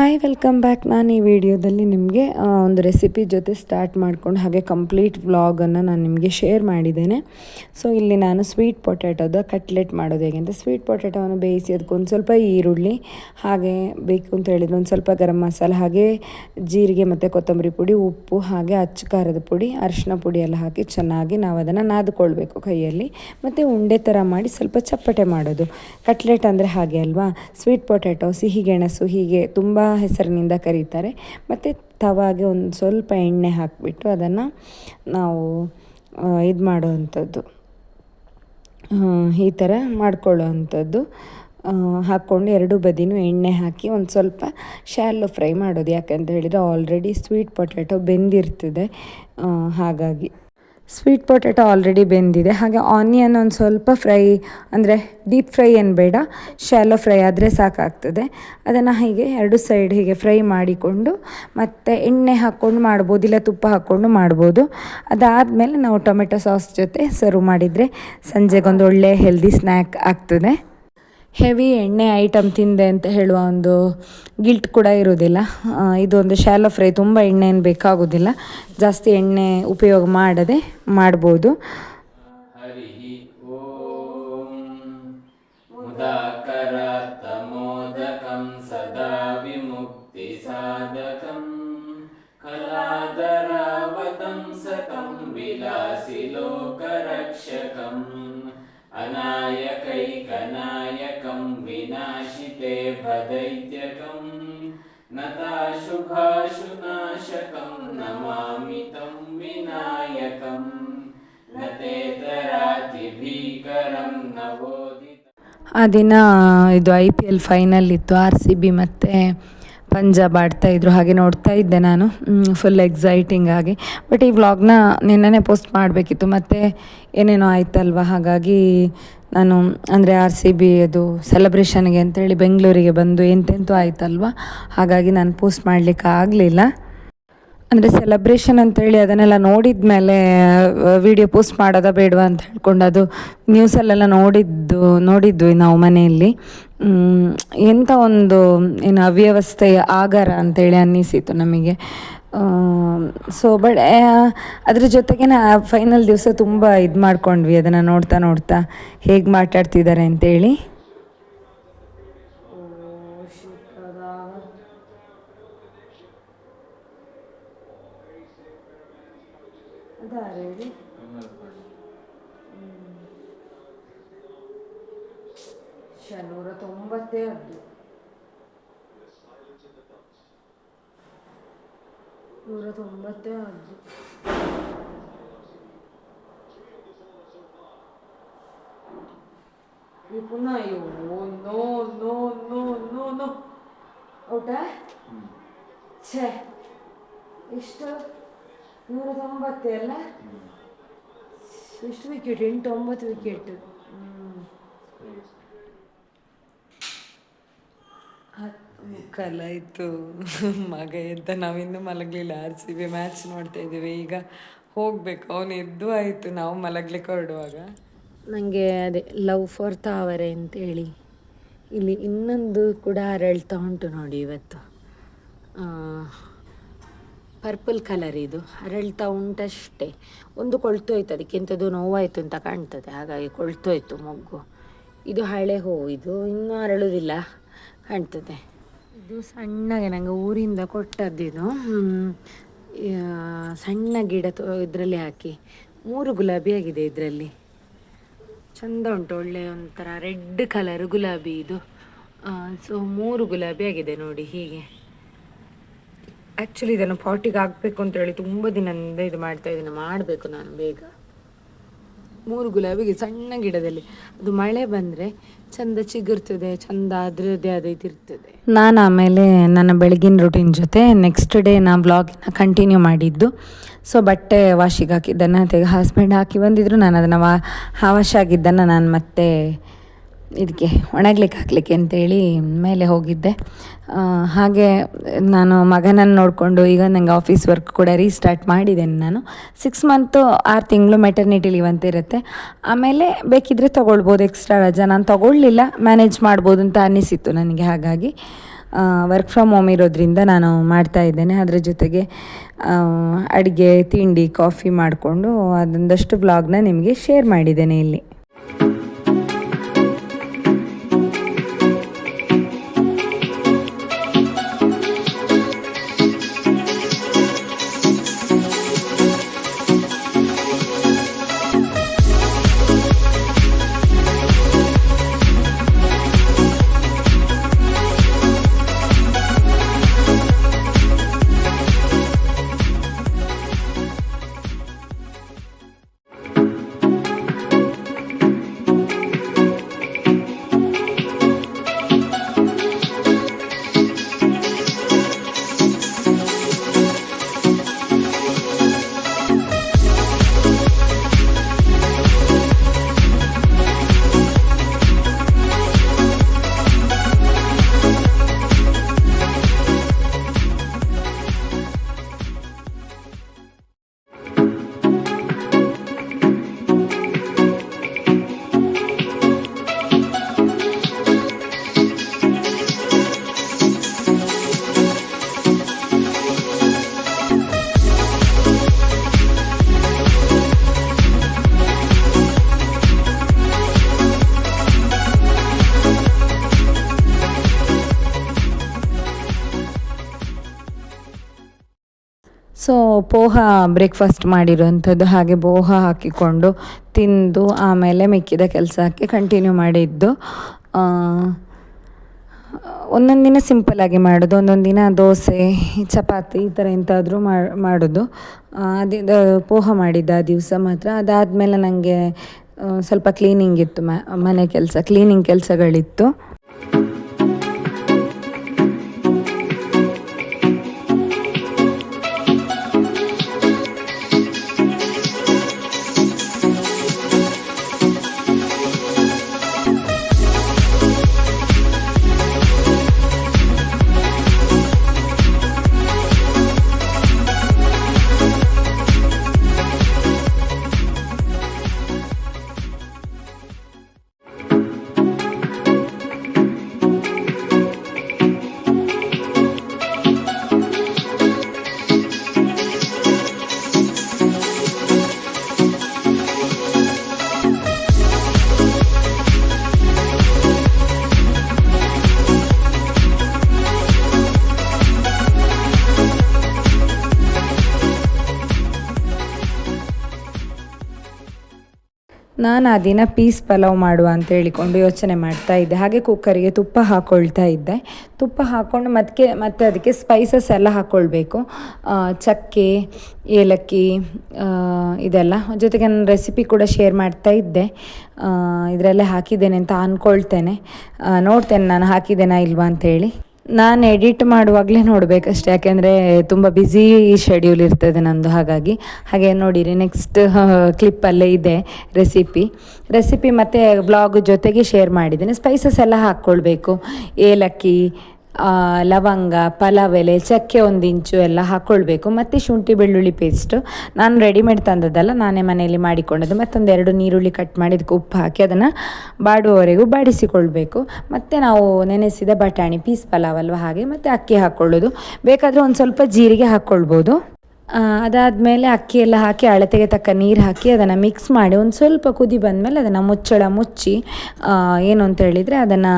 Hi welcome back ನಾನು ಈ ವಿಡಿಯೋದಲ್ಲಿ ನಿಮಗೆ ಒಂದು ರೆಸಿಪಿ ಜೊತೆ ಸ್ಟಾರ್ಟ್ ಮಾಡ್ಕೊಂಡು ಹಾಗೆ ಕಂಪ್ಲೀಟ್ ವ್ಲಾಗನ್ನು ನಾನು ನಿಮಗೆ ಶೇರ್ ಮಾಡಿದ್ದೇನೆ. ಸೊ ಇಲ್ಲಿ ನಾನು ಸ್ವೀಟ್ ಪೊಟ್ಯಾಟೋದ ಕಟ್ಲೆಟ್ ಮಾಡೋದು ಹೇಗೆ ಅಂತ. ಸ್ವೀಟ್ ಪೊಟ್ಯಾಟೋವನ್ನು ಬೇಯಿಸಿ ಅದಕ್ಕೊಂದು ಸ್ವಲ್ಪ ಈರುಳ್ಳಿ, ಹಾಗೆ ಬೇಕು ಅಂತ ಹೇಳಿದ್ರೆ ಒಂದು ಸ್ವಲ್ಪ ಗರಂ ಮಸಾಲೆ, ಹಾಗೆ ಜೀರಿಗೆ ಮತ್ತು ಕೊತ್ತಂಬರಿ ಪುಡಿ, ಉಪ್ಪು, ಹಾಗೆ ಅಚ್ಚ ಖಾರದ ಪುಡಿ, ಅರಿಶಿನ ಪುಡಿ ಎಲ್ಲ ಹಾಕಿ ಚೆನ್ನಾಗಿ ನಾವು ಅದನ್ನು ನಾದ್ಕೊಳ್ಬೇಕು ಕೈಯಲ್ಲಿ. ಮತ್ತು ಉಂಡೆ ಥರ ಮಾಡಿ ಸ್ವಲ್ಪ ಚಪ್ಪಟೆ ಮಾಡೋದು. ಕಟ್ಲೆಟ್ ಅಂದರೆ ಹಾಗೆ ಅಲ್ವಾ? ಸ್ವೀಟ್ ಪೊಟ್ಯಾಟೊ ಸಿಹಿ ಗೆಣಸು ಹೀಗೆ ತುಂಬ ಹೆಸರಿನಿಂದ ಕರೀತಾರೆ. ಮತ್ತು ತವಾಗೆ ಒಂದು ಸ್ವಲ್ಪ ಎಣ್ಣೆ ಹಾಕಿಬಿಟ್ಟು ಅದನ್ನು ನಾವು ಇದು ಮಾಡುವಂಥದ್ದು ಈ ಥರ ಮಾಡ್ಕೊಳ್ಳೋವಂಥದ್ದು. ಹಾಕ್ಕೊಂಡು ಎರಡು ಬದಿನೂ ಎಣ್ಣೆ ಹಾಕಿ ಒಂದು ಸ್ವಲ್ಪ ಶಾಲು ಫ್ರೈ ಮಾಡೋದು. ಯಾಕಂತ ಹೇಳಿದರೆ ಆಲ್ರೆಡಿ ಸ್ವೀಟ್ ಪೊಟ್ಯಾಟೊ ಬೆಂದಿರ್ತದೆ. ಹಾಗಾಗಿ. ಸ್ವೀಟ್ ಪೊಟ್ಯಾಟೊ ಆಲ್ರೆಡಿ ಬೆಂದಿದೆ. ಹಾಗೆ ಆನಿಯನ್ ಒಂದು ಸ್ವಲ್ಪ ಫ್ರೈ ಅಂದರೆ ಡೀಪ್ ಫ್ರೈ ಏನು ಬೇಡ ಶಾಲೋ ಫ್ರೈ ಆದರೆ ಸಾಕಾಗ್ತದೆ. ಅದನ್ನು ಹೀಗೆ ಎರಡು ಸೈಡ್ ಹೀಗೆ ಫ್ರೈ ಮಾಡಿಕೊಂಡು, ಮತ್ತು ಎಣ್ಣೆ ಹಾಕ್ಕೊಂಡು ಮಾಡ್ಬೋದು, ಇಲ್ಲ ತುಪ್ಪ ಹಾಕ್ಕೊಂಡು ಮಾಡ್ಬೋದು. ಅದಾದಮೇಲೆ ನಾವು ಟೊಮೆಟೊ ಸಾಸ್ ಜೊತೆ ಸರ್ವ್ ಮಾಡಿದರೆ ಸಂಜೆಗೊಂದು ಒಳ್ಳೆಯ ಹೆಲ್ದಿ ಸ್ನ್ಯಾಕ್ ಆಗ್ತದೆ. ಹೆವಿ ಎಣ್ಣೆ ಐಟಮ್ ತಿಂದೆ ಅಂತ ಹೇಳುವ ಒಂದು ಗಿಲ್ಟ್ ಕೂಡ ಇರೋದಿಲ್ಲ ಇದೊಂದು ಶಾಲೋ ಫ್ರೈ ತುಂಬ ಎಣ್ಣೆ ಏನು ಬೇಕಾಗೋದಿಲ್ಲ ಜಾಸ್ತಿ ಎಣ್ಣೆ ಉಪಯೋಗ ಮಾಡದೆ ಮಾಡ್ಬೋದು. ಆ ದಿನ ಇದು ಐ ಪಿ ಎಲ್ ಫೈನಲ್ ಇತ್ತು ಆರ್ ಸಿ ಬಿ ಮತ್ತು ಪಂಜಾಬ್ ಆಡ್ತಾ ಇದ್ರು, ಹಾಗೆ ನೋಡ್ತಾ ಇದ್ದೆ ನಾನು. ಫುಲ್ ಎಕ್ಸೈಟಿಂಗ್ ಆಗಿ. ಬಟ್ ಈ ವ್ಲಾಗ್ನ ನಿನ್ನೆ ಪೋಸ್ಟ್ ಮಾಡಬೇಕಿತ್ತು, ಮತ್ತು ಏನೇನೋ ಆಯ್ತಲ್ವ? ಹಾಗಾಗಿ ನಾನು, ಅಂದರೆ ಆರ್ ಸಿ ಬಿ ಅದು ಸೆಲೆಬ್ರೇಷನ್ಗೆ ಅಂತೇಳಿ ಬೆಂಗಳೂರಿಗೆ ಬಂದು ಎಂತೆಂತೂ ಆಯ್ತಲ್ವ? ಹಾಗಾಗಿ ನಾನು ಪೋಸ್ಟ್ ಮಾಡಲಿಕ್ಕೆ ಆಗಲಿಲ್ಲ. ಅಂದರೆ ಸೆಲೆಬ್ರೇಷನ್ ಅಂತೇಳಿ ಅದನ್ನೆಲ್ಲ ನೋಡಿದ ಮೇಲೆ ವಿಡಿಯೋ ಪೋಸ್ಟ್ ಮಾಡೋದ ಬೇಡವಾ ಅಂತ ಹೇಳ್ಕೊಂಡು ಅದು ನ್ಯೂಸಲ್ಲೆಲ್ಲ ನೋಡಿದ್ದು. ನೋಡಿದ್ವಿ ನಾವು ಮನೆಯಲ್ಲಿ. ಎಂಥ ಒಂದು, ಏನು ಅವ್ಯವಸ್ಥೆಯ ಆಗಾರ ಅಂತೇಳಿ ಅನ್ನಿಸಿತು ನಮಗೆ. ಸೊ ಬಟ್ ಅದ್ರ ಜೊತೆಗೆ ಫೈನಲ್ ದಿವಸ ತುಂಬ ಇದು ಮಾಡ್ಕೊಂಡ್ವಿ ಅದನ್ನು ನೋಡ್ತಾ ನೋಡ್ತಾ. ಹೇಗೆ ಮಾತಾಡ್ತಿದ್ದಾರೆ ಅಂತೇಳಿ. ನೂರ ತೊಂಬತ್ತೇ ಅದು ನೂರ ತೊಂಬತ್ತೇ ಅದು ಈ ಪುನಃ ಅಯ್ಯೋ no no no no no out? ಛೇ ಎಷ್ಟು ನೂರ ತೊಂಬತ್ತೇ ಅಲ್ಲ? ಎಷ್ಟು ವಿಕೆಟ್ ಎಂಟು ಒಂಬತ್ತು ವಿಕೆಟ್ ಕಲಾಯಿತು ಮಗ ಎದ್ದ ನಾವಿನ್ನೂ ಮಲಗಲಿಲ್ಲ. ಆರ್ ಸಿ ಬಿ ಮ್ಯಾಚ್ ನೋಡ್ತಾ ಇದ್ದೀವಿ. ಈಗ ಹೋಗಬೇಕು. ಅವನು ಎದ್ದು ಆಯಿತು. ನಾವು ಮಲಗಲಿಕ್ಕೆ ಹೊರಡುವಾಗ. ನನಗೆ ಅದೇ ಲವ್ ಫಾರ್ ತಾವರೆ ಅಂತೇಳಿ. ಇಲ್ಲಿ ಇನ್ನೊಂದು ಕೂಡ ಅರಳ್ತಾ ಉಂಟು ನೋಡಿ ಇವತ್ತು. ಪರ್ಪಲ್ ಕಲರ್ ಇದು. ಅರಳ್ತಾ ಉಂಟಷ್ಟೇ. ಒಂದು ಕೊಳ್ತೋಯ್ತು ಅದಕ್ಕೆ. ಎಂಥದ್ದು ನೋವಾಯಿತು ಅಂತ ಕಾಣ್ತದೆ. ಹಾಗಾಗಿ ಕೊಳ್ತೋಯ್ತು ಮೊಗ್ಗು. ಇದು ಹಳೆ ಹೂವು. ಇದು ಇನ್ನೂ ಅರಳುವುದಿಲ್ಲ ಕಾಣ್ತದೆ. ಇದು ಸಣ್ಣಗೆ ನಂಗೆ ಊರಿಂದ ಕೊಟ್ಟದ್ದಿದು ಸಣ್ಣ ಗಿಡ ಇದರಲ್ಲಿ ಹಾಕಿ. ಮೂರು ಗುಲಾಬಿ ಆಗಿದೆ ಇದರಲ್ಲಿ. ಚಂದ ಉಂಟು, ಒಳ್ಳೆ ಒಂಥರ ರೆಡ್ ಕಲರ್ ಗುಲಾಬಿ ಇದು. ಸೊ ಮೂರು ಗುಲಾಬಿ ಆಗಿದೆ ನೋಡಿ ಹೀಗೆ. ಆ್ಯಕ್ಚುಲಿ ಇದನ್ನು ಪಾಟಿಗೆ ಹಾಕಬೇಕು ಅಂತ ಹೇಳಿ ತುಂಬ ದಿನದಿಂದ ಇದು ಮಾಡ್ತಾ ಇದ್ದೀನಿ. ಮಾಡಬೇಕು ನಾನು ಬೇಗ. ಮೂರು ಗುಲಾಬಿಗೆ ಸಣ್ಣ ಗಿಡದಲ್ಲಿ. ಅದು ಮಳೆ ಬಂದರೆ ಚಂದ ಚಿಗುರ್ತದೆ, ಚಂದ ಅದರದ್ದೇ ಅದೇ ಇರ್ತದೆ. ನಾನು ಆಮೇಲೆ ನನ್ನ ಬೆಳಗಿನ ರೂಟೀನ್ ಜೊತೆ ನೆಕ್ಸ್ಟ್ ಡೇ ನಾನು ಬ್ಲಾಗಿನ ಕಂಟಿನ್ಯೂ ಮಾಡಿದ್ದು. ಸೊ ಬಟ್ಟೆ ವಾಶಿಗೆ ಹಾಕಿದ್ದನ್ನು ತೆಗೆ ಹಸ್ಬೆಂಡ್ ಹಾಕಿ ಬಂದಿದ್ರು. ನಾನು ಅದನ್ನು ವಾ ವಾಶ್ ಆಗಿದ್ದನ್ನು ನಾನು ಮತ್ತೆ ಇದಕ್ಕೆ ಒಣಗ್ಲಿಕ್ಕೆ ಹಾಕ್ಲಿಕ್ಕೆ ಅಂತೇಳಿ ಮೇಲೆ ಹೋಗಿದ್ದೆ. ಹಾಗೆ ನಾನು ಮಗನನ್ನು ನೋಡಿಕೊಂಡು ಈಗ ನನಗೆ ಆಫೀಸ್ ವರ್ಕ್ ಕೂಡ ರೀಸ್ಟಾರ್ಟ್ ಮಾಡಿದ್ದೇನೆ ನಾನು. ಸಿಕ್ಸ್ ಮಂತು ಆರು ತಿಂಗಳು ಮೆಟರ್ನಿಟಿ ಲೀವ್ ಅಂತ ಇರುತ್ತೆ. ಆಮೇಲೆ ಬೇಕಿದ್ದರೆ ತೊಗೊಳ್ಬೋದು ಎಕ್ಸ್ಟ್ರಾ ರಜಾ. ನಾನು ತೊಗೊಳ್ಳಿಲ್ಲ ಮ್ಯಾನೇಜ್ ಮಾಡ್ಬೋದು ಅಂತ ಅನ್ನಿಸಿತ್ತು ನನಗೆ ಹಾಗಾಗಿ. ವರ್ಕ್ ಫ್ರಮ್ ಹೋಮ್ ಇರೋದ್ರಿಂದ ನಾನು ಮಾಡ್ತಾ ಇದ್ದೇನೆ. ಅದರ ಜೊತೆಗೆ ಅಡುಗೆ, ತಿಂಡಿ ಕಾಫಿ ಮಾಡಿಕೊಂಡು ಅದೊಂದಷ್ಟು ವ್ಲಾಗ್ನ ನಿಮಗೆ ಶೇರ್ ಮಾಡಿದ್ದೇನೆ ಇಲ್ಲಿ. ಪೋಹ ಬ್ರೇಕ್ಫಾಸ್ಟ್ ಮಾಡಿರೋವಂಥದ್ದು ಹಾಗೆ ಪೋಹ ಹಾಕಿಕೊಂಡು ತಿಂದು ಆಮೇಲೆ ಮಿಕ್ಕಿದ ಕೆಲಸಕ್ಕೆ ಕಂಟಿನ್ಯೂ ಮಾಡಿದ್ದು. ಒಂದೊಂದು ದಿನ ಸಿಂಪಲ್ಲಾಗಿ ಮಾಡೋದು ಒಂದೊಂದು ದಿನ ದೋಸೆ ಚಪಾತಿ ಈ ಥರ ಎಂಥಾದರೂ ಮಾಡೋದು. ಆ, ಅದಿದ ಪೋಹ ಮಾಡಿದ್ದ ಆ ದಿವಸ ಮಾತ್ರ. ಅದಾದಮೇಲೆ ನನಗೆ ಸ್ವಲ್ಪ ಕ್ಲೀನಿಂಗ್ ಇತ್ತು ಮನೆ ಕೆಲಸ ಕ್ಲೀನಿಂಗ್ ಕೆಲಸಗಳಿತ್ತು. ನಾನು ಆ ದಿನ ಪೀಸ್ ಪಲಾವ್ ಮಾಡುವ ಅಂತ ಹೇಳಿಕೊಂಡು ಯೋಚನೆ ಮಾಡ್ತಾ ಇದ್ದೆ. ಹಾಗೆ ಕುಕ್ಕರಿಗೆ ತುಪ್ಪ ಹಾಕ್ಕೊಳ್ತಾ ಇದ್ದೆ. ತುಪ್ಪ ಹಾಕ್ಕೊಂಡು ಮತ್ತೆ ಮತ್ತೆ ಅದಕ್ಕೆ ಸ್ಪೈಸಸ್ ಎಲ್ಲ ಹಾಕ್ಕೊಳ್ಬೇಕು ಚಕ್ಕೆ, ಏಲಕ್ಕಿ ಇದೆಲ್ಲ. ಜೊತೆಗೆ ನಾನು ರೆಸಿಪಿ ಕೂಡ ಶೇರ್ ಮಾಡ್ತಾ ಇದ್ದೆ. ಇದರಲ್ಲೇ ಹಾಕಿದ್ದೇನೆ ಅಂತ ಅಂದ್ಕೊಳ್ತೇನೆ ನೋಡ್ತೇನೆ ನಾನು ಹಾಕಿದ್ದೇನಾ ಇಲ್ವಾ ಅಂತೇಳಿ ನಾನು ಎಡಿಟ್ ಮಾಡುವಾಗಲೇ ನೋಡಬೇಕಷ್ಟೆ, ಯಾಕೆಂದರೆ ತುಂಬ ಬ್ಯುಸಿ ಶೆಡ್ಯೂಲ್ ಇರ್ತದೆ ನಂದು, ಹಾಗಾಗಿ. ಹಾಗೆ ನೋಡಿರಿ ನೆಕ್ಸ್ಟ್ ಕ್ಲಿಪ್ಪಲ್ಲೇ ಇದೆ ರೆಸಿಪಿ ರೆಸಿಪಿ ಮತ್ತು ವ್ಲಾಗ್ ಜೊತೆಗೆ ಶೇರ್ ಮಾಡಿದ್ದೀನಿ. ಸ್ಪೈಸಸ್ ಎಲ್ಲ ಹಾಕ್ಕೊಳ್ಬೇಕು. ಏಲಕ್ಕಿ ಲವಂಗ ಪಲಾವ್ ಎಲೆ ಚಕ್ಕೆ ಒಂದು ಇಂಚು ಎಲ್ಲ ಹಾಕ್ಕೊಳ್ಬೇಕು ಮತ್ತು ಶುಂಠಿ ಬೆಳ್ಳುಳ್ಳಿ ಪೇಸ್ಟು ನಾನು ರೆಡಿಮೇಡ್ ತಂದದ್ದಲ್ಲ, ನಾನೇ ಮನೆಯಲ್ಲಿ ಮಾಡಿಕೊಂಡದ್ದು. ಮತ್ತೊಂದು ಎರಡು ನೀರುಳ್ಳಿ ಕಟ್ ಮಾಡಿ ಅದಕ್ಕೆ ಉಪ್ಪು ಹಾಕಿ ಅದನ್ನು ಬಾಡುವವರೆಗೂ ಬಾಡಿಸಿಕೊಳ್ಬೇಕು. ಮತ್ತು ನಾವು ನೆನೆಸಿದ ಬಟಾಣಿ, ಪೀಸ್ ಪಲಾವ್ ಅಲ್ವಾ ಹಾಗೆ ಮತ್ತು ಅಕ್ಕಿ ಹಾಕ್ಕೊಳ್ಳೋದು ಬೇಕಾದರೆ ಒಂದು ಸ್ವಲ್ಪ ಜೀರಿಗೆ ಹಾಕ್ಕೊಳ್ಬೋದು ಅದಾದಮೇಲೆ ಅಕ್ಕಿ ಎಲ್ಲ ಹಾಕಿ ಅಳತೆಗೆ ತಕ್ಕ ನೀರು ಹಾಕಿ ಅದನ್ನು ಮಿಕ್ಸ್ ಮಾಡಿ ಒಂದು ಸ್ವಲ್ಪ ಕುದಿ ಬಂದಮೇಲೆ ಅದನ್ನು ಮುಚ್ಚಳ ಮುಚ್ಚಿ ಏನು ಅಂತ ಹೇಳಿದರೆ ಅದನ್ನು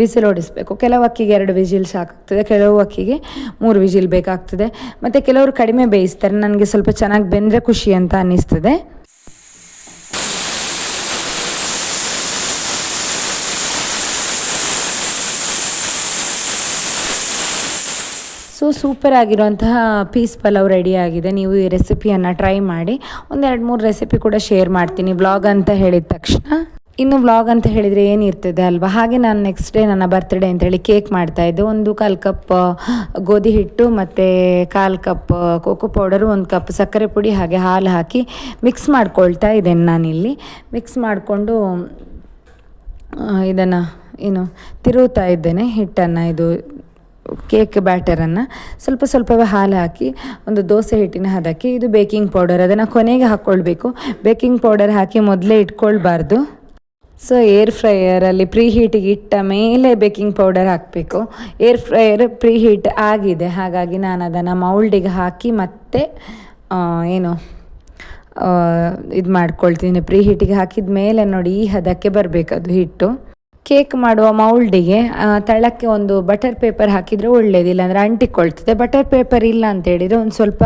ವಿಸಿಲ್ ಓಡಿಸಬೇಕು. ಕೆಲವು ಅಕ್ಕಿಗೆ ಎರಡು ವಿಜಿಲ್ ಸಾಕಾಗ್ತದೆ, ಕೆಲವು ಅಕ್ಕಿಗೆ ಮೂರು ವಿಜಿಲ್ ಬೇಕಾಗ್ತದೆ. ಮತ್ತು ಕೆಲವರು ಕಡಿಮೆ ಬೇಯಿಸ್ತಾರೆ. ನನಗೆ ಸ್ವಲ್ಪ ಚೆನ್ನಾಗಿ ಬೆಂದರೆ ಖುಷಿ ಅಂತ ಅನ್ನಿಸ್ತದೆ. ಸೊ ಸೂಪರ್ ಆಗಿರುವಂತಹ ಪೀಸ್ ಪಲಾವ್ ರೆಡಿ ಆಗಿದೆ. ನೀವು ಈ ರೆಸಿಪಿಯನ್ನು ಟ್ರೈ ಮಾಡಿ. ಒಂದೆರಡು ಮೂರು ರೆಸಿಪಿ ಕೂಡ ಶೇರ್ ಮಾಡ್ತೀನಿ. ಬ್ಲಾಗ್ ಅಂತ ಹೇಳಿದ ತಕ್ಷಣ. ಇನ್ನು ವ್ಲಾಗ್ ಅಂತ ಹೇಳಿದರೆ ಏನಿರ್ತದೆ ಅಲ್ವಾ? ಹಾಗೆ ನಾನು ನೆಕ್ಸ್ಟ್ ಡೇ ನನ್ನ ಬರ್ತ್ಡೇ ಅಂತೇಳಿ ಕೇಕ್ ಮಾಡ್ತಾ ಇದ್ದೆ. ಒಂದು ಕಾಲು ಕಪ್ ಗೋಧಿ ಹಿಟ್ಟು ಮತ್ತು ಕಾಲು ಕಪ್ ಕೋಕೋ ಪೌಡರು ಒಂದು ಕಪ್ ಸಕ್ಕರೆ ಪುಡಿ, ಹಾಗೆ ಹಾಲು ಹಾಕಿ ಮಿಕ್ಸ್ ಮಾಡ್ಕೊಳ್ತಾ ಇದ್ದೇನೆ ನಾನಿಲ್ಲಿ. ಮಿಕ್ಸ್ ಮಾಡಿಕೊಂಡು ಇದನ್ನು, ಏನು ತಿರುವುತ್ತಾ ಇದ್ದೇನೆ ಹಿಟ್ಟನ್ನು, ಇದು ಕೇಕ್ ಬ್ಯಾಟರನ್ನು ಸ್ವಲ್ಪ ಸ್ವಲ್ಪವೇ ಹಾಲು ಹಾಕಿ, ಒಂದು ದೋಸೆ ಹಿಟ್ಟಿನ ಹದಕ್ಕೆ ಇದು ಬೇಕಿಂಗ್ ಪೌಡರ್ ಅದನ್ನು ಕೊನೆಗೆ ಹಾಕ್ಕೊಳ್ಬೇಕು ಬೇಕಿಂಗ್ ಪೌಡರ್ ಹಾಕಿ ಮೊದಲೇ ಇಟ್ಕೊಳ್ಬಾರ್ದು. ಸೊ ಏರ್ ಫ್ರೈಯರಲ್ಲಿ ಪ್ರೀ ಹೀಟಿಗೆ ಇಟ್ಟ ಮೇಲೆ ಬೇಕಿಂಗ್ ಪೌಡರ್ ಹಾಕಬೇಕು. ಏರ್ ಫ್ರೈಯರ್ ಪ್ರೀ ಹೀಟ್ ಆಗಿದೆ. ಹಾಗಾಗಿ ನಾನು ಅದನ್ನು ಮೌಲ್ಡಿಗೆ ಹಾಕಿ ಮತ್ತೆ ಏನು ಇದು ಮಾಡ್ಕೊಳ್ತೀನಿ. ಪ್ರೀ ಹೀಟಿಗೆ ಹಾಕಿದ ಮೇಲೆ ನೋಡಿ, ಈ ಹದಕ್ಕೆ ಬರಬೇಕು ಅದು ಹಿಟ್ಟು. ಕೇಕ್ ಮಾಡುವ ಮೌಲ್ಡಿಗೆ ತಳಕ್ಕೆ ಒಂದು ಬಟರ್ ಪೇಪರ್ ಹಾಕಿದರೆ ಒಳ್ಳೆಯದಿಲ್ಲ ಅಂದರೆ ಅಂಟಿಕೊಳ್ತದೆ. ಬಟರ್ ಪೇಪರ್ ಇಲ್ಲ ಅಂತ ಹೇಳಿದರೆ ಒಂದು ಸ್ವಲ್ಪ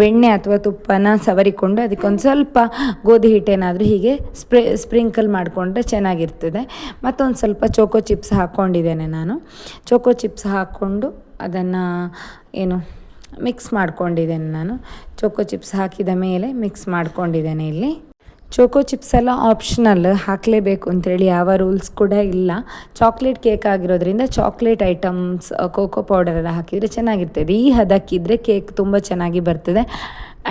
ಬೆಣ್ಣೆ ಅಥವಾ ತುಪ್ಪನ ಸವರಿಕೊಂಡು ಅದಕ್ಕೊಂದು ಸ್ವಲ್ಪ ಗೋಧಿ ಹಿಟ್ಟೇನಾದರೂ ಹೀಗೆ ಸ್ಪ್ರೇ, ಸ್ಪ್ರಿಂಕಲ್ ಮಾಡಿಕೊಂಡ್ರೆ ಚೆನ್ನಾಗಿರ್ತದೆ. ಮತ್ತೊಂದು ಸ್ವಲ್ಪ ಚೋಕೋ ಚಿಪ್ಸ್ ಹಾಕ್ಕೊಂಡಿದ್ದೇನೆ ನಾನು. ಚೋಕೋ ಚಿಪ್ಸ್ ಹಾಕ್ಕೊಂಡು ಅದನ್ನು, ಏನು, ಮಿಕ್ಸ್ ಮಾಡ್ಕೊಂಡಿದ್ದೇನೆ ನಾನು. ಚೋಕೋ ಚಿಪ್ಸ್ ಹಾಕಿದ ಮೇಲೆ ಮಿಕ್ಸ್ ಮಾಡ್ಕೊಂಡಿದ್ದೇನೆ ಇಲ್ಲಿ. ಚೋಕೋ ಚಿಪ್ಸ್ ಎಲ್ಲ ಆಪ್ಷನಲ್ ಹಾಕಲೇಬೇಕು ಅಂತೇಳಿ ಯಾವ ರೂಲ್ಸ್ ಕೂಡ ಇಲ್ಲ. ಚಾಕ್ಲೇಟ್ ಕೇಕ್ ಆಗಿರೋದ್ರಿಂದ ಚಾಕ್ಲೇಟ್ ಐಟಮ್ಸ್ ಕೋಕೋ ಪೌಡರ್ ಎಲ್ಲ ಹಾಕಿದರೆ ಚೆನ್ನಾಗಿರ್ತದೆ. ಈ ಹದಕ್ಕಿದ್ರೆ ಕೇಕ್ ತುಂಬ ಚೆನ್ನಾಗಿ ಬರ್ತದೆ.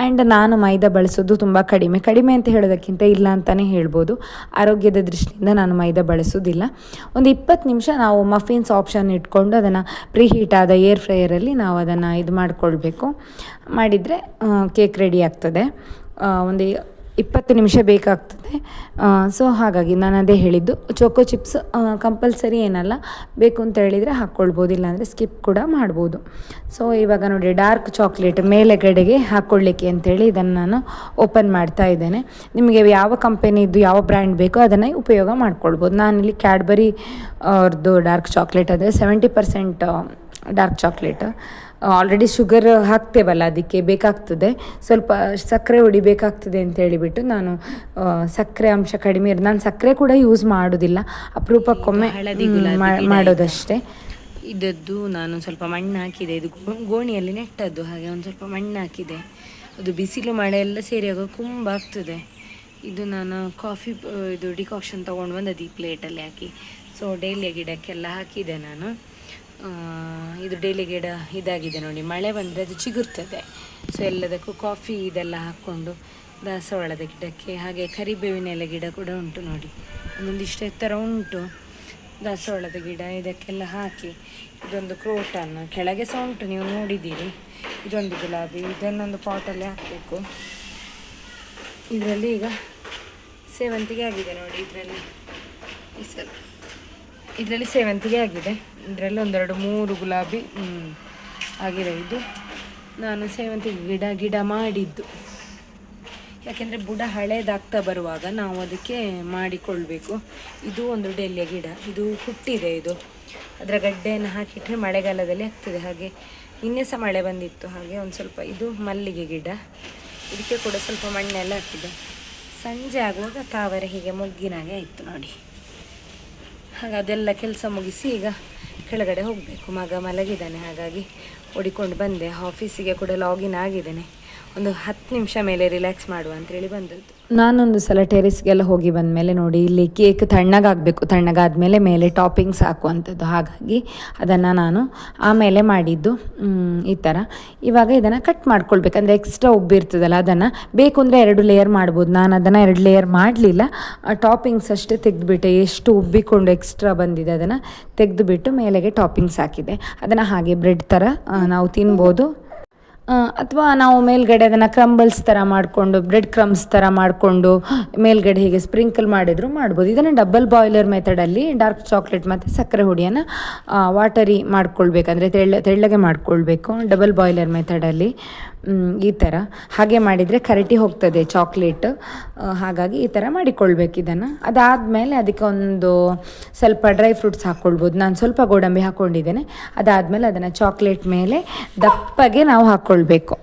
ಆ್ಯಂಡ್ ನಾನು ಮೈದಾ ಬಳಸೋದು ತುಂಬ ಕಡಿಮೆ. ಕಡಿಮೆ ಅಂತ ಹೇಳೋದಕ್ಕಿಂತ ಇಲ್ಲ ಅಂತಲೇ ಹೇಳ್ಬೋದು. ಆರೋಗ್ಯದ ದೃಷ್ಟಿಯಿಂದ ನಾನು ಮೈದಾ ಬಳಸೋದಿಲ್ಲ. ಒಂದು ಇಪ್ಪತ್ತು ನಿಮಿಷ ನಾವು ಮಫಿನ್ಸ್ ಆಪ್ಷನ್ ಇಟ್ಕೊಂಡು ಅದನ್ನು ಪ್ರೀ ಆದ ಏರ್ ಫ್ರೈಯರಲ್ಲಿ ನಾವು ಅದನ್ನು ಇದು ಮಾಡಿಕೊಳ್ಬೇಕು. ಮಾಡಿದರೆ ಕೇಕ್ ರೆಡಿ ಆಗ್ತದೆ. ಒಂದು ಇಪ್ಪತ್ತು ನಿಮಿಷ ಬೇಕಾಗ್ತದೆ. ಸೊ ಹಾಗಾಗಿ ನಾನು ಅದೇ ಹೇಳಿದ್ದು ಚೋಕೋ ಚಿಪ್ಸ್ ಕಂಪಲ್ಸರಿ ಏನಲ್ಲ, ಬೇಕು ಅಂತ ಹೇಳಿದರೆ ಹಾಕ್ಕೊಳ್ಬೋದು ಇಲ್ಲಾಂದರೆ ಸ್ಕಿಪ್ ಕೂಡ ಮಾಡ್ಬೋದು. ಸೊ ಇವಾಗ ನೋಡಿ ಡಾರ್ಕ್ ಚಾಕ್ಲೇಟ್ ಮೇಲೆಗಡೆಗೆ ಹಾಕ್ಕೊಳ್ಳಿಕ್ಕೆ ಅಂತೇಳಿ ಇದನ್ನು ನಾನು ಓಪನ್ ಮಾಡ್ತಾ ಇದ್ದೇನೆ. ನಿಮಗೆ ಯಾವ ಕಂಪೆನಿದು ಯಾವ ಬ್ರ್ಯಾಂಡ್ ಬೇಕೋ ಅದನ್ನು ಉಪಯೋಗ ಮಾಡ್ಕೊಳ್ಬೋದು. ನಾನಿಲ್ಲಿ ಕ್ಯಾಡ್ಬರಿ ಅವ್ರದ್ದು ಡಾರ್ಕ್ ಚಾಕ್ಲೇಟ್ ಅಂದರೆ seventy percent dark chocolate already sugar ಹಾಕ್ತೇವಲ್ಲ ಅದಕ್ಕೆ ಬೇಕಾಗ್ತದೆ. ಸ್ವಲ್ಪ ಸಕ್ಕರೆ ಹೊಡಿಬೇಕಾಗ್ತದೆ ಅಂತ ಹೇಳಿಬಿಟ್ಟು ನಾನು ಸಕ್ಕರೆ ಅಂಶ ಕಡಿಮೆ ಇರೋದು ನಾನು ಸಕ್ಕರೆ ಕೂಡ ಯೂಸ್ ಮಾಡೋದಿಲ್ಲ. ಅಪರೂಪಕ್ಕೊಮ್ಮೆ ಮಾಡೋದಷ್ಟೇ. ಇದದ್ದು ನಾನು ಸ್ವಲ್ಪ ಮಣ್ಣು ಹಾಕಿದೆ. ಇದು ಗೋಣಿಯಲ್ಲಿ ನೆಟ್ಟದ್ದು ಹಾಗೆ ಒಂದು ಸ್ವಲ್ಪ ಮಣ್ಣು ಹಾಕಿದೆ. ಅದು ಬಿಸಿಲು ಮಳೆ ಎಲ್ಲ ಸೇರಿ ಕುಂಬ ತುಂಬ ಆಗ್ತದೆ. ಇದು ನಾನು ಕಾಫಿ ಇದು ಡಿಕಾಕ್ಷನ್ ತೊಗೊಂಡು ಬಂದದ್ದು ಈ ಪ್ಲೇಟಲ್ಲಿ ಹಾಕಿ. ಸೊ ಡೈಲಿಯ ಗಿಡಕ್ಕೆಲ್ಲ ಹಾಕಿದೆ ನಾನು. ಇದು ಡೇಲಿ ಗಿಡ ಇದಾಗಿದೆ ನೋಡಿ. ಮಳೆ ಬಂದರೆ ಅದು ಚಿಗುರ್ತದೆ. ಸೊ ಎಲ್ಲದಕ್ಕೂ ಕಾಫಿ ಇದೆಲ್ಲ ಹಾಕ್ಕೊಂಡು ದಾಸವಾಳದ ಗಿಡಕ್ಕೆ, ಹಾಗೆ ಕರಿಬೇವಿನ ಎಲೆ ಗಿಡ ಕೂಡ ಉಂಟು ನೋಡಿ. ಒಂದೊಂದಿಷ್ಟು ಎತ್ತರ ಉಂಟು. ದಾಸವಾಳದ ಗಿಡ ಇದಕ್ಕೆಲ್ಲ ಹಾಕಿ, ಇದೊಂದು ಕ್ರೋಟನ್ನು ಕೆಳಗೆ ಸಹ ಉಂಟು. ನೀವು ನೋಡಿದ್ದೀರಿ. ಇದೊಂದು ಗುಲಾಬಿ, ಇದನ್ನೊಂದು ಪಾಟಲ್ಲಿ ಹಾಕಬೇಕು. ಇದರಲ್ಲಿ ಈಗ ಸೇವಂತಿಗೆ ಆಗಿದೆ ನೋಡಿ ಇದರಲ್ಲಿ. ಈ ಸಲ. ಇದರಲ್ಲಿ ಸೇವಂತಿಗೆ ಆಗಿದೆ. ಇದರಲ್ಲಿ ಒಂದೆರಡು ಮೂರು ಗುಲಾಬಿ ಆಗಿದೆ. ಇದು ನಾನು ಸೇವಂತಿಗೆ ಗಿಡ ಗಿಡ ಮಾಡಿದ್ದು. ಯಾಕೆಂದರೆ ಬುಡ ಹಳೇದಾಗ್ತಾ ಬರುವಾಗ ನಾವು ಅದಕ್ಕೆ ಮಾಡಿಕೊಳ್ಬೇಕು. ಇದು ಒಂದು ಡೆಲ್ಲಿಯ ಗಿಡ. ಇದು ಹುಟ್ಟಿದೆ ಇದು. ಅದರ ಗಡ್ಡೆಯನ್ನು ಹಾಕಿಟ್ರೆ ಮಳೆಗಾಲದಲ್ಲಿ ಆಗ್ತದೆ. ಹಾಗೆ ನಿನ್ನೆ ಸಹ ಮಳೆ ಬಂದಿತ್ತು. ಹಾಗೆ ಒಂದು ಸ್ವಲ್ಪ ಇದು ಮಲ್ಲಿಗೆ ಗಿಡ. ಇದಕ್ಕೆ ಕೂಡ ಸ್ವಲ್ಪ ಮಣ್ಣೆಲ್ಲ ಹಾಕಿದೆ. ಸಂಜೆ ಆಗುವಾಗ ತಾವರೆ ಹೀಗೆ ಮೊಗ್ಗಿನಾಗೆ ಆಯಿತು ನೋಡಿ. ಹಾಗೆ ಅದೆಲ್ಲ ಕೆಲಸ ಮುಗಿಸಿ ಈಗ ಕೆಳಗಡೆ ಹೋಗಬೇಕು. ಮಗ ಮಲಗಿದ್ದಾನೆ ಹಾಗಾಗಿ ಓಡಿಕೊಂಡು ಬಂದೆ. ಆಫೀಸಿಗೆ ಕೂಡ ಲಾಗಿನ್ ಆಗಿದ್ದೇನೆ. ಒಂದು ಹತ್ತು ನಿಮಿಷ ಮೇಲೆ ರಿಲ್ಯಾಕ್ಸ್ ಮಾಡುವ ಅಂತೇಳಿ ಬಂದದ್ದು. ನಾನೊಂದು ಸಲ ಟೆರೆಸ್ಗೆಲ್ಲ ಹೋಗಿ ಬಂದ ಮೇಲೆ ನೋಡಿ, ಇಲ್ಲಿ ಕೇಕ್ ತಣ್ಣಗಾಗಬೇಕು, ತಣ್ಣಗಾದ್ಮೇಲೆ ಮೇಲೆ ಟಾಪಿಂಗ್ಸ್ ಹಾಕುವಂಥದ್ದು. ಹಾಗಾಗಿ ಅದನ್ನು ನಾನು ಆಮೇಲೆ ಮಾಡಿದ್ದು ಈ ಥರ ಇವಾಗ ಇದನ್ನು ಕಟ್ ಮಾಡ್ಕೊಳ್ಬೇಕು. ಅಂದರೆ ಎಕ್ಸ್ಟ್ರಾ ಉಬ್ಬಿರ್ತದಲ್ಲ ಅದನ್ನು ಬೇಕು ಅಂದರೆ ಎರಡು ಲೇಯರ್ ಮಾಡ್ಬೋದು. ನಾನು ಅದನ್ನು ಎರಡು ಲೇಯರ್ ಮಾಡಲಿಲ್ಲ. ಟಾಪಿಂಗ್ಸ್ ಅಷ್ಟೇ ತೆಗೆದುಬಿಟ್ಟೆ. ಎಷ್ಟು ಉಬ್ಬಿಕೊಂಡು ಎಕ್ಸ್ಟ್ರಾ ಬಂದಿದೆ ಅದನ್ನು ತೆಗೆದುಬಿಟ್ಟು ಮೇಲೆಗೆ ಟಾಪಿಂಗ್ಸ್ ಹಾಕಿದೆ. ಅದನ್ನು ಹಾಗೆ ಬ್ರೆಡ್ ಥರ ನಾವು ತಿನ್ಬೋದು. ಅಥವಾ ನಾವು ಮೇಲ್ಗಡೆ ಅದನ್ನು ಕ್ರಂಬಲ್ಸ್ ಥರ ಮಾಡಿಕೊಂಡು ಬ್ರೆಡ್ ಕ್ರಮ್ಸ್ ಥರ ಮಾಡಿಕೊಂಡು, ಮೇಲ್ಗಡೆ ಹೀಗೆ ಸ್ಪ್ರಿಂಕಲ್ ಮಾಡಿದರೂ ಮಾಡ್ಬೋದು. ಇದನ್ನು ಡಬಲ್ ಬಾಯ್ಲರ್ ಮೆಥಡಲ್ಲಿ ಡಾರ್ಕ್ ಚಾಕ್ಲೇಟ್ ಮತ್ತು ಸಕ್ಕರೆ ಹುಡಿಯನ್ನು ವಾಟರಿ ಮಾಡ್ಕೊಳ್ಬೇಕಂದ್ರೆ ತೆಳ್ಳ, ತೆಳ್ಳಗೆ ಮಾಡ್ಕೊಳ್ಬೇಕು. ಡಬಲ್ ಬಾಯ್ಲರ್ ಮೆಥಡಲ್ಲಿ ಈ ಥರ ಹಾಗೆ ಮಾಡಿದರೆ ಕರಟಿ ಹೋಗ್ತದೆ ಚಾಕ್ಲೇಟ್ ಹಾಗಾಗಿ ಈ ಥರ ಮಾಡಿಕೊಳ್ಬೇಕು ಇದನ್ನು. ಅದಾದಮೇಲೆ ಅದಕ್ಕೆ ಒಂದು ಸ್ವಲ್ಪ ಡ್ರೈ ಫ್ರೂಟ್ಸ್ ಹಾಕ್ಕೊಳ್ಬೋದು ನಾನು ಸ್ವಲ್ಪ ಗೋಡಂಬಿ ಹಾಕ್ಕೊಂಡಿದ್ದೇನೆ ಅದಾದಮೇಲೆ ಅದನ್ನು ಚಾಕ್ಲೇಟ್ ಮೇಲೆ ದಪ್ಪಗೆ ನಾವು ಹಾಕ್ಕೊಳ್ಬೇಕು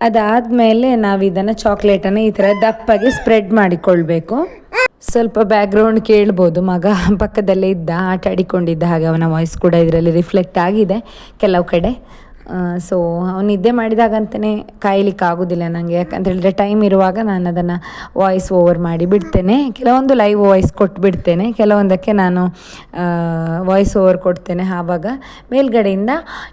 ಅದಾದಮೇಲೆ ನಾವು ಇದನ್ನು ಚಾಕ್ಲೇಟನ್ನು ಈ ಥರ ದಪ್ಪಗೆ ಸ್ಪ್ರೆಡ್ ಮಾಡಿಕೊಳ್ಬೇಕು. ಸ್ವಲ್ಪ ಬ್ಯಾಕ್ಗ್ರೌಂಡ್ ಕೇಳ್ಬೋದು. ಮಗ ಪಕ್ಕದಲ್ಲೇ ಇದ್ದ, ಆಟ ಆಡಿಕೊಂಡಿದ್ದ ಹಾಗೆ ಅವನ ವಾಯ್ಸ್ ಕೂಡ ಇದರಲ್ಲಿ ರಿಫ್ಲೆಕ್ಟ್ ಆಗಿದೆ. ಕೆಲವು ಕಡೆ ಸೊ ಅವ್ನು ನಿದ್ದೆ ಮಾಡಿದಾಗಂತಲೇ ಕಾಯಲಿಕ್ಕೆ ಆಗೋದಿಲ್ಲ ನನಗೆ ಯಾಕಂತ ಹೇಳಿದ್ರೆ ಟೈಮ್ ಇರುವಾಗ ನಾನು ಅದನ್ನು ವಾಯ್ಸ್ ಓವರ್ ಮಾಡಿ ಬಿಡ್ತೇನೆ. ಕೆಲವೊಂದು ಲೈವ್ ವಾಯ್ಸ್ ಕೊಟ್ಟು ಬಿಡ್ತೇನೆ ಕೆಲವೊಂದಕ್ಕೆ ನಾನು ವಾಯ್ಸ್ ಓವರ್ ಕೊಡ್ತೇನೆ. ಆವಾಗ ಮೇಲ್ಗಡೆಯಿಂದ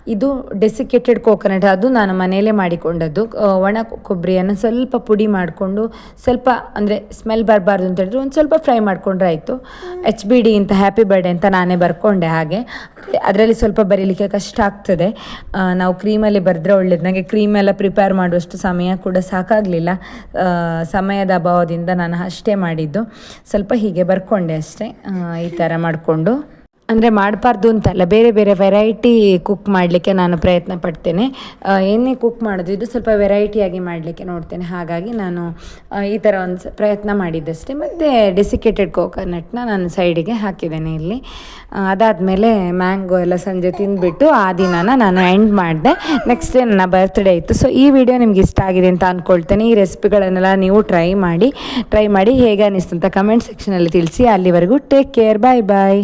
ಇದು ಡೆಸಿಕೇಟೆಡ್ ಕೋಕೋನಟ್ ಅದು ನಾನು ಮನೆಯಲ್ಲೇ ಮಾಡಿಕೊಂಡದ್ದು. ಒಣ ಕೊಬ್ಬರಿಯನ್ನು ಸ್ವಲ್ಪ ಪುಡಿ ಮಾಡಿಕೊಂಡು ಸ್ವಲ್ಪ ಅಂದರೆ ಸ್ಮೆಲ್ ಬರಬಾರ್ದು ಅಂತ ಹೇಳಿದ್ರೆ ಒಂದು ಸ್ವಲ್ಪ ಫ್ರೈ ಮಾಡಿಕೊಂಡ್ರೆ ಆಯಿತು. ಎಚ್ ಬಿ ಡಿ ಅಂತ ಹ್ಯಾಪಿ ಬರ್ಡೇ ಅಂತ ನಾನೇ ಬರ್ಕೊಂಡೆ ಹಾಗೆ. ಅದರಲ್ಲಿ ಸ್ವಲ್ಪ ಬರೀಲಿಕ್ಕೆ ಕಷ್ಟ ಆಗ್ತದೆ. ಆ, ನಾವು ಕ್ರೀಮಲ್ಲಿ ಬರೆದ್ರೆ ಒಳ್ಳೇದು. ನನಗೆ ಕ್ರೀಮ್ ಎಲ್ಲ ಪ್ರಿಪೇರ್ ಮಾಡುವಷ್ಟು ಸಮಯ ಕೂಡ ಸಾಕಾಗಲಿಲ್ಲ. ಸಮಯದ ಅಭಾವದಿಂದ ನಾನು ಅಷ್ಟೇ ಮಾಡಿದ್ದು. ಸ್ವಲ್ಪ ಹೀಗೆ ಬರ್ಕೊಂಡೆ ಅಷ್ಟೇ. ಈ ಥರ ಮಾಡಿಕೊಂಡು. ಅಂದರೆ ಮಾಡಬಾರ್ದು ಅಂತಲ್ಲ, ಬೇರೆ ಬೇರೆ ವೆರೈಟಿ ಕುಕ್ ಮಾಡಲಿಕ್ಕೆ ನಾನು ಪ್ರಯತ್ನ ಪಡ್ತೇನೆ. ಏನೇ ಕುಕ್ ಮಾಡೋದು, ಇದು ಸ್ವಲ್ಪ ವೆರೈಟಿಯಾಗಿ ಮಾಡಲಿಕ್ಕೆ ನೋಡ್ತೇನೆ. ಹಾಗಾಗಿ ನಾನು ಈ ಥರ ಒಂದು ಪ್ರಯತ್ನ ಮಾಡಿದ್ದಷ್ಟೇ. ಮತ್ತು ಡೆಸಿಕೇಟೆಡ್ ಕೋಕೋನಟ್ನ ನಾನು ಸೈಡಿಗೆ ಹಾಕಿದ್ದೇನೆ ಇಲ್ಲಿ. ಅದಾದಮೇಲೆ ಮ್ಯಾಂಗೋ ಎಲ್ಲ ಸಂಜೆ ತಿಂದುಬಿಟ್ಟು ಆ ದಿನಾನ ನಾನು ಎಂಡ್ ಮಾಡಿದೆ. ನೆಕ್ಸ್ಟ್ ಡೇ ನನ್ನ ಬರ್ತ್ಡೇ ಇತ್ತು. ಸೊ ಈ ವಿಡಿಯೋ ನಿಮ್ಗೆ ಇಷ್ಟ ಆಗಿದೆ ಅಂತ ಅಂದ್ಕೊಳ್ತೇನೆ ಈ ರೆಸಿಪಿಗಳನ್ನೆಲ್ಲ ನೀವು ಟ್ರೈ ಮಾಡಿ ಟ್ರೈ ಮಾಡಿ ಹೇಗೆ ಅನ್ನಿಸ್ತು ಅಂತ ಕಮೆಂಟ್ ಸೆಕ್ಷನಲ್ಲಿ ತಿಳಿಸಿ. ಅಲ್ಲಿವರೆಗೂ ಟೇಕ್ ಕೇರ್ ಬಾಯ್ ಬಾಯ್